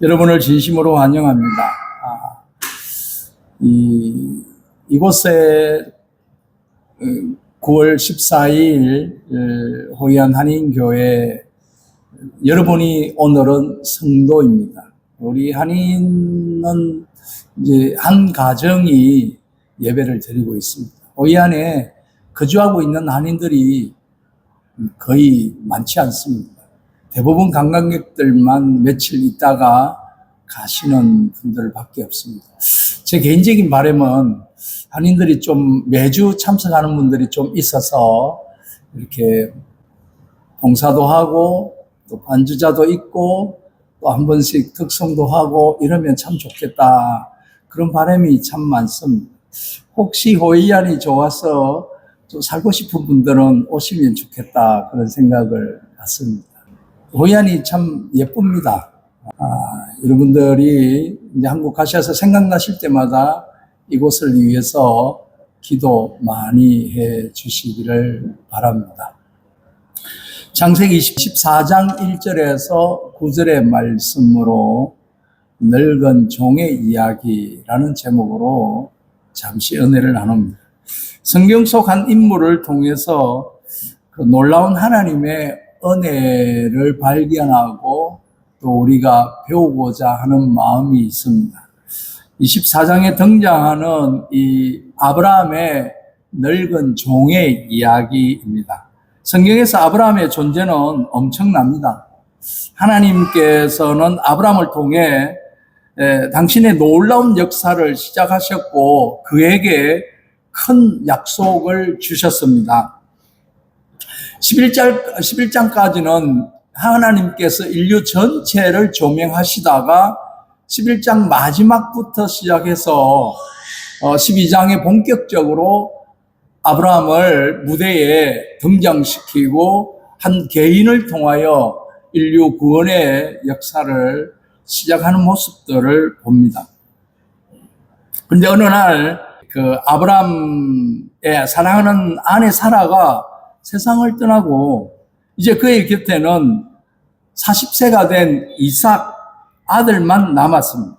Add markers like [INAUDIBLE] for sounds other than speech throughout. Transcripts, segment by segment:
여러분을 진심으로 환영합니다. 아, 이, 이곳에 어, 9월 14일 어, 호이안 한인교회 여러분이 오늘은 성도입니다. 우리 한인은 이제 한 가정이 예배를 드리고 있습니다. 호이안에 거주하고 있는 한인들이 거의 많지 않습니다. 대부분 관광객들만 며칠 있다가 가시는 분들밖에 없습니다. 제 개인적인 바람은 한인들이 좀 매주 참석하는 분들이 좀 있어서 이렇게 봉사도 하고 또 반주자도 있고 또 한 번씩 특성도 하고 이러면 참 좋겠다. 그런 바람이 참 많습니다. 혹시 호이안이 좋아서 좀 살고 싶은 분들은 오시면 좋겠다. 그런 생각을 갖습니다. 호이안이 참 예쁩니다. 아, 여러분들이 이제 한국 가셔서 생각나실 때마다 이곳을 위해서 기도 많이 해 주시기를 바랍니다. 창세기 24장 1절에서 9절의 말씀으로 늙은 종의 이야기라는 제목으로 잠시 은혜를 나눕니다. 성경 속 한 인물을 통해서 그 놀라운 하나님의 은혜를 발견하고 또 우리가 배우고자 하는 마음이 있습니다. 24장에 등장하는 이 아브라함의 늙은 종의 이야기입니다. 성경에서 아브라함의 존재는 엄청납니다. 하나님께서는 아브라함을 통해 에, 당신의 놀라운 역사를 시작하셨고 그에게 큰 약속을 주셨습니다. 11장, 11장까지는 하나님께서 인류 전체를 조명하시다가 11장 마지막부터 시작해서 12장에 본격적으로 아브라함을 무대에 등장시키고 한 개인을 통하여 인류 구원의 역사를 시작하는 모습들을 봅니다. 근데 어느 날 그 아브라함의 사랑하는 아내 사라가 세상을 떠나고 이제 그의 곁에는 40세가 된 이삭 아들만 남았습니다.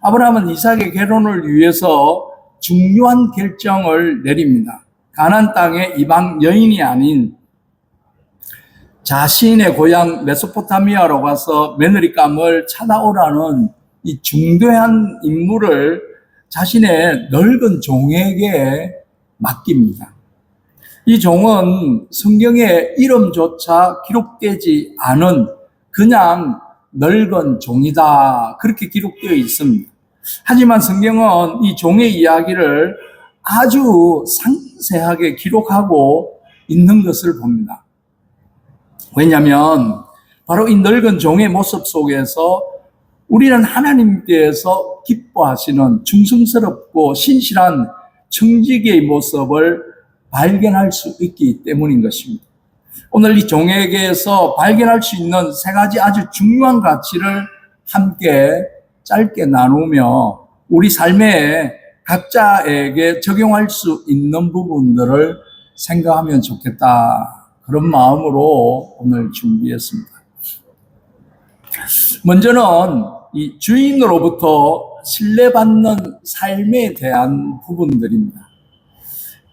아브라함은 이삭의 결혼을 위해서 중요한 결정을 내립니다. 가난 땅의 이방 여인이 아닌 자신의 고향 메소포타미아로 가서 며느리감을 찾아오라는 이 중대한 임무를 자신의 늙은 종에게 맡깁니다. 이 종은 성경에 이름조차 기록되지 않은 그냥 늙은 종이다. 그렇게 기록되어 있습니다. 하지만 성경은 이 종의 이야기를 아주 상세하게 기록하고 있는 것을 봅니다. 왜냐하면 바로 이 늙은 종의 모습 속에서 우리는 하나님께서 기뻐하시는 충성스럽고 신실한 청지기의 모습을 발견할 수 있기 때문인 것입니다. 오늘 이 종에게서 발견할 수 있는 세 가지 아주 중요한 가치를 함께 짧게 나누며 우리 삶에 각자에게 적용할 수 있는 부분들을 생각하면 좋겠다. 그런 마음으로 오늘 준비했습니다. 먼저는 이 주인으로부터 신뢰받는 삶에 대한 부분들입니다.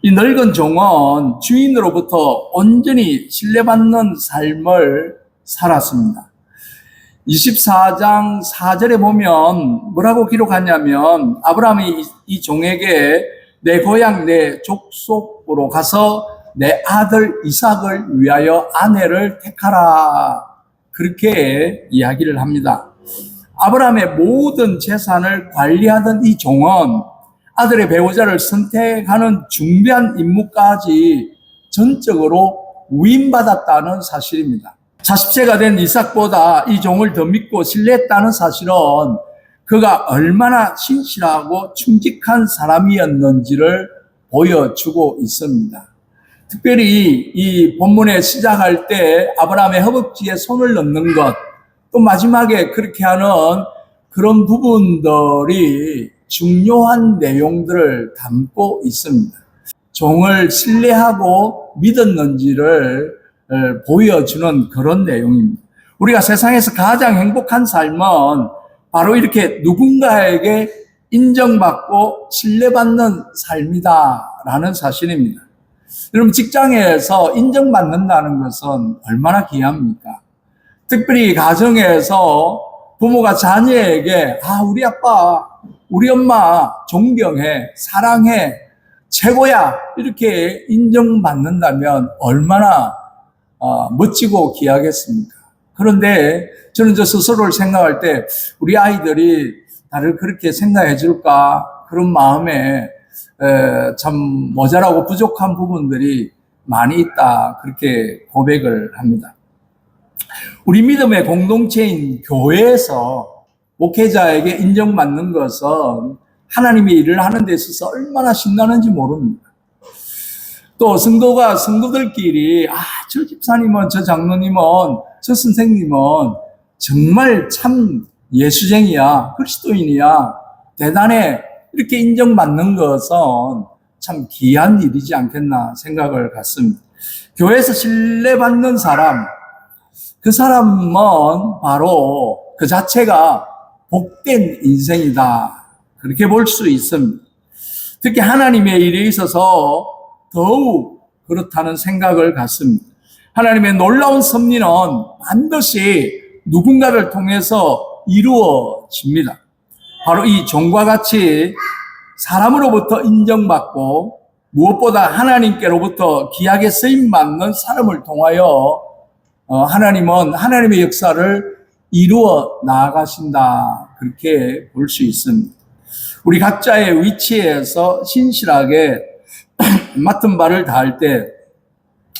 이 늙은 종은 주인으로부터 온전히 신뢰받는 삶을 살았습니다. 24장 4절에 보면 뭐라고 기록하냐면 아브라함이 이 종에게 내 고향 내 족속으로 가서 내 아들 이삭을 위하여 아내를 택하라 그렇게 이야기를 합니다. 아브라함의 모든 재산을 관리하던 이 종은 아들의 배우자를 선택하는 중대한 임무까지 전적으로 위임받았다는 사실입니다. 40세가 된 이삭보다 이 종을 더 믿고 신뢰했다는 사실은 그가 얼마나 신실하고 충직한 사람이었는지를 보여주고 있습니다. 특별히 이 본문에 시작할 때 아브라함의 허벅지에 손을 넣는 것, 또 마지막에 그렇게 하는 그런 부분들이 중요한 내용들을 담고 있습니다. 종을 신뢰하고 믿었는지를 보여주는 그런 내용입니다. 우리가 세상에서 가장 행복한 삶은 바로 이렇게 누군가에게 인정받고 신뢰받는 삶이다라는 사실입니다. 여러분 직장에서 인정받는다는 것은 얼마나 귀합니까? 특별히 가정에서 부모가 자녀에게 아 우리 아빠 우리 엄마 존경해 사랑해 최고야 이렇게 인정받는다면 얼마나 어, 멋지고 귀하겠습니까? 그런데 저는 저 스스로를 생각할 때 우리 아이들이 나를 그렇게 생각해 줄까 그런 마음에 에, 참 모자라고 부족한 부분들이 많이 있다 그렇게 고백을 합니다. 우리 믿음의 공동체인 교회에서 목회자에게 인정받는 것은 하나님의 일을 하는 데 있어서 얼마나 신나는지 모릅니다. 또 성도가 성도들끼리 아, 저 집사님은 저 장로님은 저 선생님은 정말 참 예수쟁이야, 그리스도인이야, 대단해 이렇게 인정받는 것은 참 귀한 일이지 않겠나 생각을 갖습니다. 교회에서 신뢰받는 사람, 그 사람은 바로 그 자체가 복된 인생이다. 그렇게 볼 수 있습니다. 특히 하나님의 일에 있어서 더욱 그렇다는 생각을 갖습니다. 하나님의 놀라운 섭리는 반드시 누군가를 통해서 이루어집니다. 바로 이 종과 같이 사람으로부터 인정받고 무엇보다 하나님께로부터 귀하게 쓰임 받는 사람을 통하여 어, 하나님은 하나님의 역사를 이루어 나아가신다. 그렇게 볼 수 있습니다. 우리 각자의 위치에서 신실하게 [CLEARS THROAT] 맡은 바를 다할 때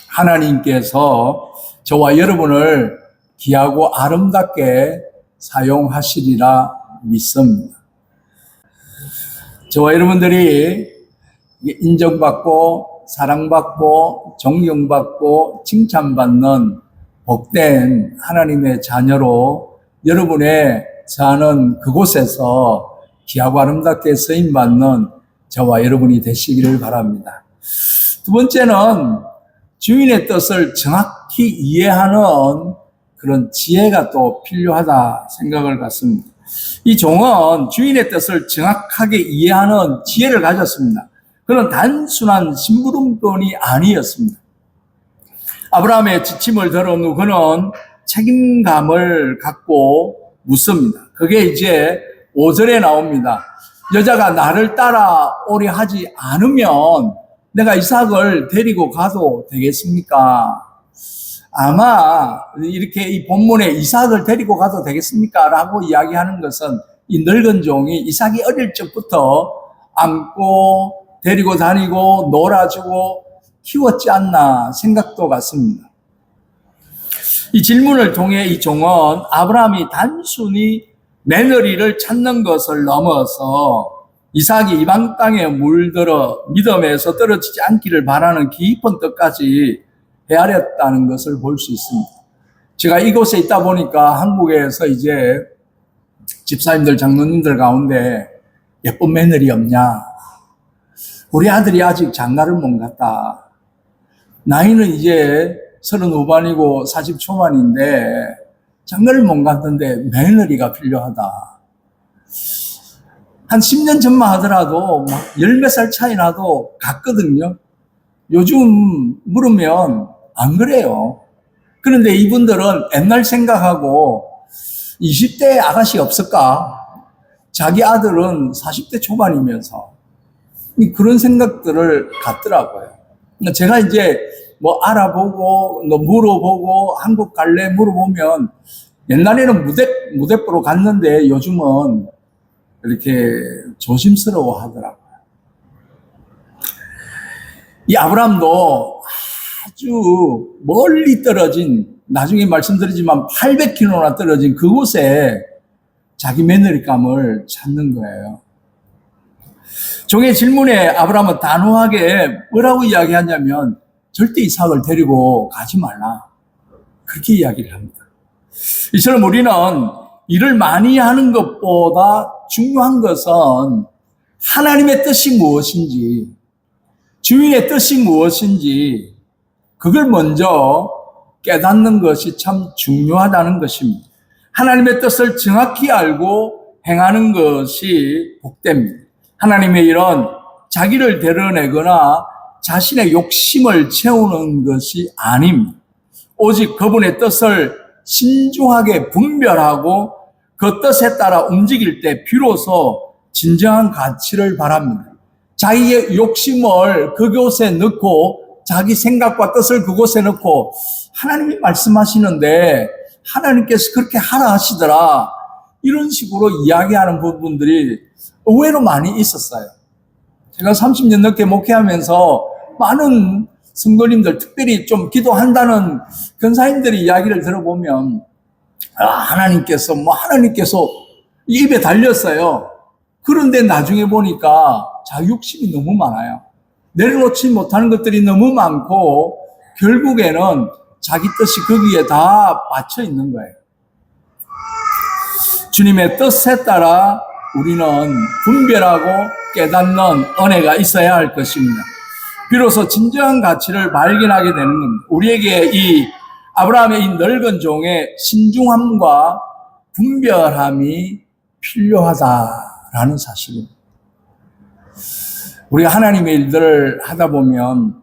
하나님께서 저와 여러분을 귀하고 아름답게 사용하시리라 믿습니다. 저와 여러분들이 인정받고 사랑받고 존경받고 칭찬받는 복된 하나님의 자녀로 여러분의 사는 그곳에서 귀하고 아름답게 쓰임받는 저와 여러분이 되시기를 바랍니다. 두 번째는 주인의 뜻을 정확히 이해하는 그런 지혜가 또 필요하다 생각을 갖습니다. 이 종은 주인의 뜻을 정확하게 이해하는 지혜를 가졌습니다. 그는 단순한 심부름꾼이 아니었습니다. 아브라함의 지침을 들은 후 그는 책임감을 갖고 묻습니다. 그게 이제 5절에 나옵니다. 여자가 나를 따라오려 하지 않으면 내가 이삭을 데리고 가도 되겠습니까? 아마 이렇게 이 본문에 이삭을 데리고 가도 되겠습니까? 라고 이야기하는 것은 이 늙은 종이 이삭이 어릴 적부터 안고 데리고 다니고 놀아주고 키웠지 않나 생각도 같습니다. 이 질문을 통해 이 종은 아브라함이 단순히 며느리를 찾는 것을 넘어서 이삭이 이방 땅에 물들어 믿음에서 떨어지지 않기를 바라는 깊은 뜻까지 헤아렸다는 것을 볼 수 있습니다. 제가 이곳에 있다 보니까 한국에서 이제 집사님들, 장로님들 가운데 예쁜 며느리 없냐? 우리 아들이 아직 장가를 못 갔다. 나이는 이제 서른 후반이고 사십 초반인데 장가를 못 갔는데 며느리가 필요하다. 한 10년 전만 하더라도 막 열 몇 살 차이 나도 갔거든요. 요즘 물으면 안 그래요. 그런데 이분들은 옛날 생각하고 20대 아가씨 없을까? 자기 아들은 40대 초반이면서 그런 생각들을 갖더라고요. 제가 이제 뭐 알아보고, 너 물어보고, 한국 갈래 물어보면 옛날에는 무대, 무대뽀로 갔는데 요즘은 이렇게 조심스러워 하더라고요. 이 아브람도 아주 멀리 떨어진, 나중에 말씀드리지만 800km나 떨어진 그곳에 자기 며느리감을 찾는 거예요. 종의 질문에 아브라함은 단호하게 뭐라고 이야기하냐면 절대 이삭을 데리고 가지 말라. 그렇게 이야기를 합니다. 이처럼 우리는 일을 많이 하는 것보다 중요한 것은 하나님의 뜻이 무엇인지, 주인의 뜻이 무엇인지, 그걸 먼저 깨닫는 것이 참 중요하다는 것입니다. 하나님의 뜻을 정확히 알고 행하는 것이 복됩니다. 하나님의 일은 자기를 드러내거나 자신의 욕심을 채우는 것이 아닙니다. 오직 그분의 뜻을 신중하게 분별하고 그 뜻에 따라 움직일 때 비로소 진정한 가치를 바랍니다. 자기의 욕심을 그곳에 넣고 자기 생각과 뜻을 그곳에 넣고 하나님이 말씀하시는데 하나님께서 그렇게 하라 하시더라. 이런 식으로 이야기하는 부분들이 의외로 많이 있었어요. 제가 30년 넘게 목회하면서 많은 성도님들, 특별히 좀 기도한다는 근사님들의 이야기를 들어보면, 아, 하나님께서, 뭐, 하나님께서 입에 달렸어요. 그런데 나중에 보니까 자기 욕심이 너무 많아요. 내려놓지 못하는 것들이 너무 많고, 결국에는 자기 뜻이 거기에 다 받쳐 있는 거예요. 주님의 뜻에 따라 우리는 분별하고 깨닫는 은혜가 있어야 할 것입니다. 비로소 진정한 가치를 발견하게 되는 겁니다. 우리에게 이 아브라함의 이 넓은 종의 신중함과 분별함이 필요하다라는 사실입니다. 우리가 하나님의 일들을 하다 보면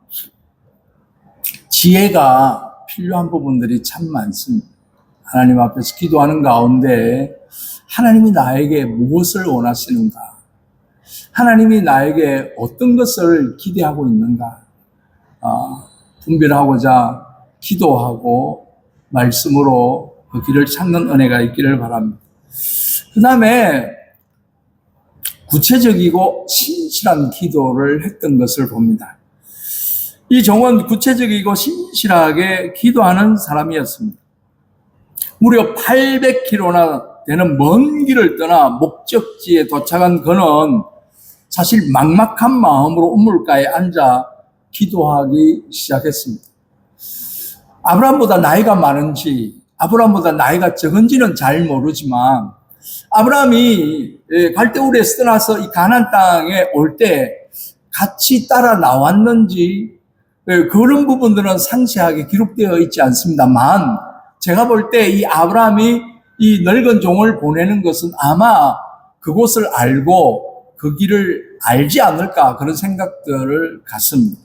지혜가 필요한 부분들이 참 많습니다. 하나님 앞에서 기도하는 가운데 하나님이 나에게 무엇을 원하시는가? 하나님이 나에게 어떤 것을 기대하고 있는가? 아, 분별하고자 기도하고 말씀으로 그 길을 찾는 은혜가 있기를 바랍니다. 그 다음에 구체적이고 신실한 기도를 했던 것을 봅니다. 이 종은 구체적이고 신실하게 기도하는 사람이었습니다. 무려 800km나 되는 먼 길을 떠나 목적지에 도착한 그는 사실 막막한 마음으로 우물가에 앉아 기도하기 시작했습니다. 아브라함보다 나이가 많은지 아브라함보다 나이가 적은지는 잘 모르지만 아브라함이 예, 갈대우르에서 떠나서 이 가난 땅에 올 때 같이 따라 나왔는지 예, 그런 부분들은 상세하게 기록되어 있지 않습니다만 제가 볼 때 이 아브라함이 이 늙은 종을 보내는 것은 아마 그곳을 알고 그 길을 알지 않을까 그런 생각들을 갖습니다.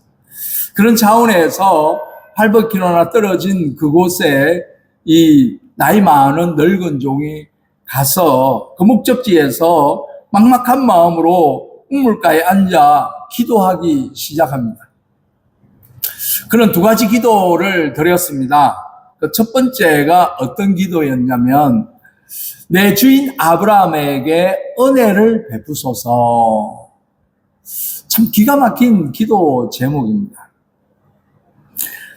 그런 차원에서 800km나 떨어진 그곳에 이 나이 많은 늙은 종이 가서 그 목적지에서 막막한 마음으로 우물가에 앉아 기도하기 시작합니다. 그런 두 가지 기도를 드렸습니다. 그첫 번째가 어떤 기도였냐면 내 주인 아브라함에게 은혜를 베푸소서. 참 기가 막힌 기도 제목입니다.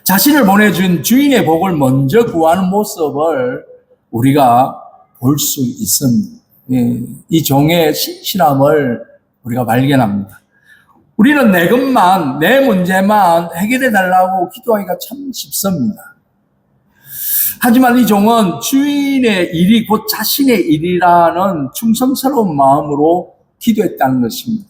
자신을 보내준 주인의 복을 먼저 구하는 모습을 우리가 볼 수 있습니다. 예, 이 종의 신실함을 우리가 발견합니다. 우리는 내 것만, 내 문제만 해결해 달라고 기도하기가 참 쉽습니다. 하지만 이 종은 주인의 일이 곧 자신의 일이라는 충성스러운 마음으로 기도했다는 것입니다.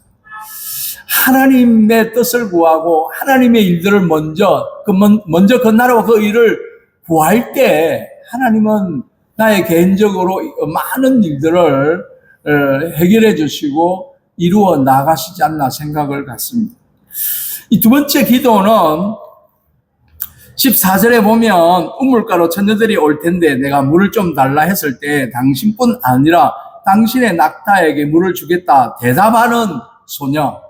하나님의 뜻을 구하고 하나님의 일들을 먼저 그 먼저 그 나라와 그 일을 구할 때 하나님은 나의 개인적으로 많은 일들을 어, 해결해 주시고 이루어 나가시지 않나 생각을 갖습니다. 이 두 번째 기도는 14절에 보면 우물가로 처녀들이 올 텐데 내가 물을 좀 달라 했을 때 당신뿐 아니라 당신의 낙타에게 물을 주겠다 대답하는 소녀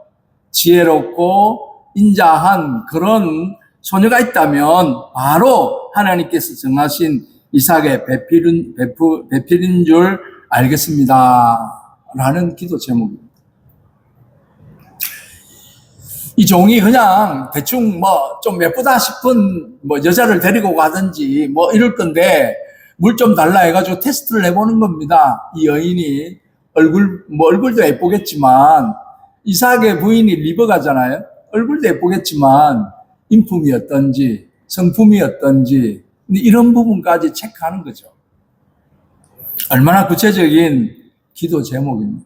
지혜롭고 인자한 그런 소녀가 있다면 바로 하나님께서 정하신 이삭의 배필인, 배필인 줄 알겠습니다. 라는 기도 제목입니다. 이 종이 그냥 대충 뭐 좀 예쁘다 싶은 뭐 여자를 데리고 가든지 뭐 이럴 건데 물 좀 달라 해가지고 테스트를 해보는 겁니다. 이 여인이 얼굴 뭐 얼굴도 예쁘겠지만 이삭의 부인이 리버가잖아요. 얼굴도 예쁘겠지만 인품이 어떤지 성품이 어떤지 이런 부분까지 체크하는 거죠. 얼마나 구체적인 기도 제목입니다.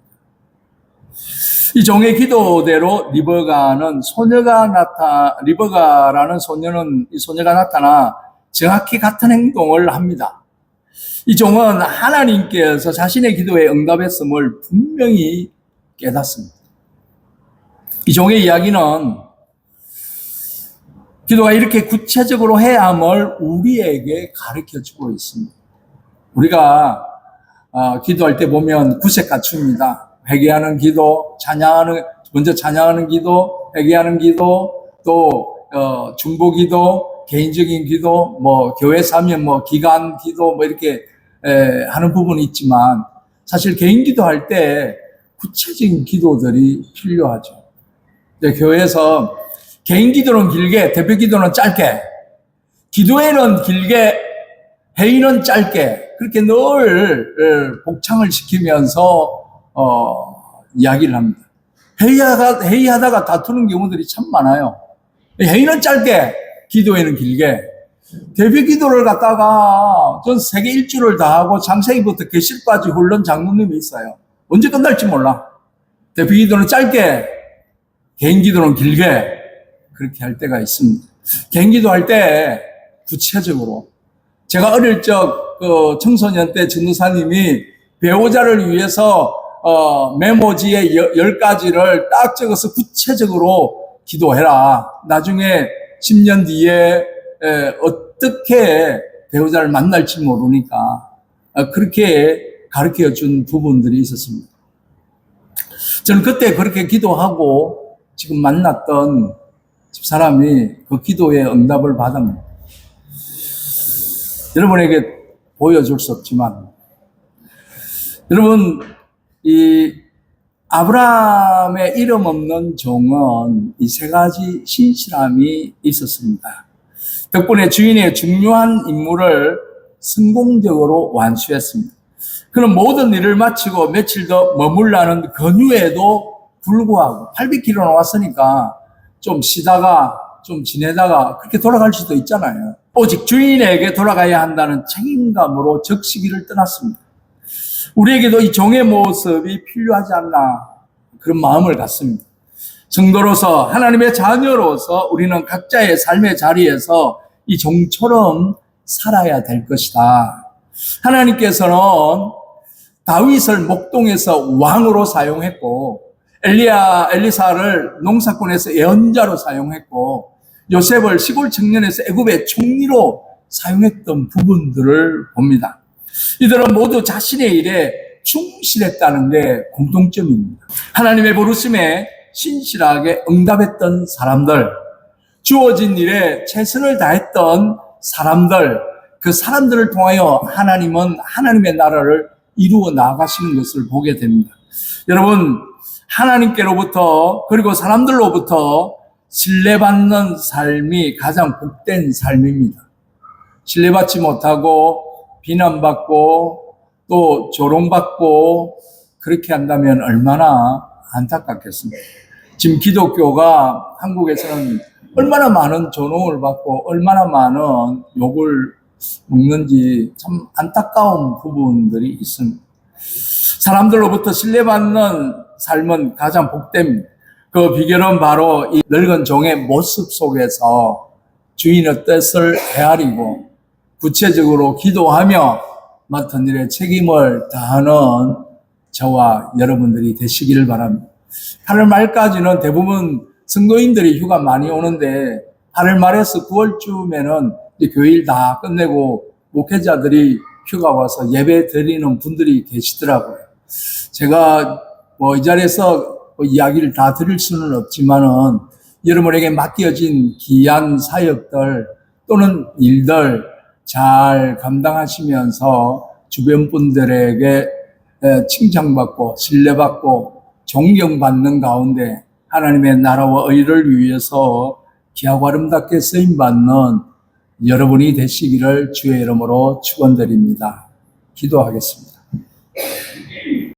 이 종의 기도대로 리버가는 소녀가 나타, 리버가라는 소녀는 이 소녀가 나타나 정확히 같은 행동을 합니다. 이 종은 하나님께서 자신의 기도에 응답했음을 분명히 깨닫습니다. 이 종의 이야기는 기도가 이렇게 구체적으로 해야 함을 우리에게 가르쳐 주고 있습니다. 우리가 어, 기도할 때 보면 구색 갖춥니다. 회개하는 기도, 찬양하는 먼저 찬양하는 기도, 회개하는 기도, 또 어, 중보 기도, 개인적인 기도, 뭐 교회 사면 뭐 기간 기도 뭐 이렇게 에, 하는 부분이 있지만 사실 개인 기도할 때 구체적인 기도들이 필요하죠. 근데 교회에서 개인 기도는 길게, 대표 기도는 짧게, 기도회는 길게, 회의는 짧게 그렇게 늘 어, 복창을 시키면서 어, 이야기를 합니다. 회의하다, 회의하다가 다투는 경우들이 참 많아요. 회의는 짧게, 기도회는 길게. 대표 기도를 갖다가 전 세계 일주를 다 하고 장세기부터 계실까지 훈련 장로님이 있어요. 언제 끝날지 몰라. 대표 기도는 짧게, 개인 기도는 길게 그렇게 할 때가 있습니다. 개인 기도할 때 구체적으로 제가 어릴 적그 청소년 때 전도사님이 배우자를 위해서 어, 메모지에 여- 열 가지를 딱 적어서 구체적으로 기도해라. 나중에 10년 뒤에 에, 어떻게 배우자를 만날지 모르니까 어, 그렇게 가르쳐 준 부분들이 있었습니다. 저는 그때 그렇게 기도하고 지금 만났던 집사람이 그 기도의 응답을 받았습니다. 여러분에게 보여줄 수 없지만, 여러분, 이 아브라함의 이름 없는 종은 이 세 가지 신실함이 있었습니다. 덕분에 주인의 중요한 임무를 성공적으로 완수했습니다. 그는 모든 일을 마치고 며칠 더 머물라는 근유에도 불구하고 800km 왔으니까 좀 쉬다가 좀 지내다가 그렇게 돌아갈 수도 있잖아요. 오직 주인에게 돌아가야 한다는 책임감으로 적시기를 떠났습니다. 우리에게도 이 종의 모습이 필요하지 않나 그런 마음을 갖습니다. 성도로서 하나님의 자녀로서 우리는 각자의 삶의 자리에서 이 종처럼 살아야 될 것이다. 하나님께서는 다윗을 목동에서 왕으로 사용했고 엘리야 엘리사를 농사꾼에서 예언자로 사용했고 요셉을 시골 청년에서 애굽의 총리로 사용했던 부분들을 봅니다. 이들은 모두 자신의 일에 충실했다는 게 공통점입니다. 하나님의 부르심에 신실하게 응답했던 사람들, 주어진 일에 최선을 다했던 사람들, 그 사람들을 통하여 하나님은 하나님의 나라를 이루어 나가시는 것을 보게 됩니다. 여러분, 하나님께로부터 그리고 사람들로부터 신뢰받는 삶이 가장 복된 삶입니다. 신뢰받지 못하고 비난받고 또 조롱받고 그렇게 한다면 얼마나 안타깝겠습니까? 지금 기독교가 한국에서는 얼마나 많은 조롱을 받고 얼마나 많은 욕을 먹는지 참 안타까운 부분들이 있습니다. 사람들로부터 신뢰받는 삶은 가장 복됩니다. 그 비결은 바로 이 늙은 종의 모습 속에서 주인의 뜻을 헤아리고 구체적으로 기도하며 맡은 일에 책임을 다하는 저와 여러분들이 되시기를 바랍니다. 8월 말까지는 대부분 성도인들이 휴가 많이 오는데 8월 말에서 9월쯤에는 교일 다 끝내고 목회자들이 휴가 와서 예배 드리는 분들이 계시더라고요. 제가 뭐 이 자리에서 뭐 이야기를 다 드릴 수는 없지만은 여러분에게 맡겨진 귀한 사역들 또는 일들 잘 감당하시면서 주변 분들에게 에, 칭찬받고 신뢰받고 존경받는 가운데 하나님의 나라와 의를 위해서 귀하고 아름답게 쓰임 받는 여러분이 되시기를 주의 이름으로 축원드립니다. 기도하겠습니다.